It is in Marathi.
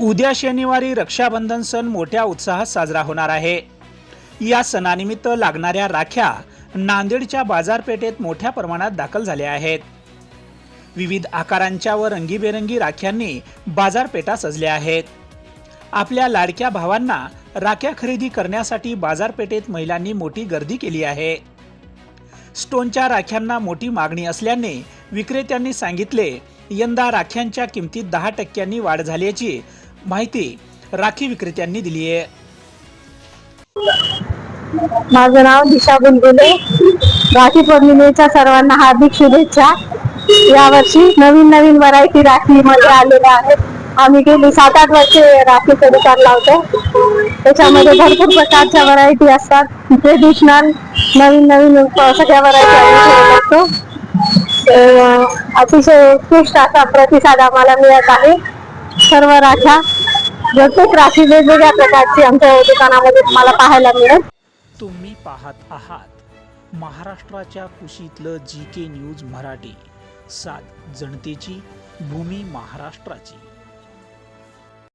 उद्या शनिवारी रक्षाबंधन सण मोठ्या उत्साहात साजरा होणार आहे. या सणानिमित्त लागणाऱ्या राख्या नांदेडच्या बाजारपेठेत मोठ्या प्रमाणात दाखल झाल्या आहेत. विविध आकारांच्या व रंगीबेरंगी राख्यांनी बाजारपेठा सजल्या आहेत. आपल्या लाडक्या भावांना राख्या खरेदी करण्यासाठी बाजारपेठेत महिलांनी मोठी गर्दी केली आहे. स्टोनच्या राख्यांना मोठी मागणी असल्याने विक्रेत्यांनी सांगितले यंदा राख्यांच्या किमतीत दहा टक्क्यांनी वाढ झाल्याची माहिती राखी विक्रेत्यांनी दिली आहे. माझं नाव दिशा बुलबुले राखी पौर्णिमेच्या सर्वांना हार्दिक शुभेच्छा. यावर्षी नवीन नवीन व्हरायटी राखी मध्ये आलेल्या आहेत. आम्ही गेली सात आठ वर्षे राखी दुकान लावतो. त्याच्यामध्ये भरपूर प्रकारच्या व्हरायटी असतात. ट्रेडिशनल नवीन नवीन सगळ्या व्हरायटी आम्ही असतो. अं, अतिशय उत्कृष्ट असा प्रतिसाद आम्हाला मिळत आहे. सर्व राख्या भरपूर राखी वेगवेगळ्या प्रकारची आमच्या दुकानामध्ये तुम्हाला पाहायला मिळेल. तुम्ही पाहत आहात महाराष्ट्राच्या कुशीतलं जी के न्यूज मराठी. सात जनतेची भूमी महाराष्ट्राची.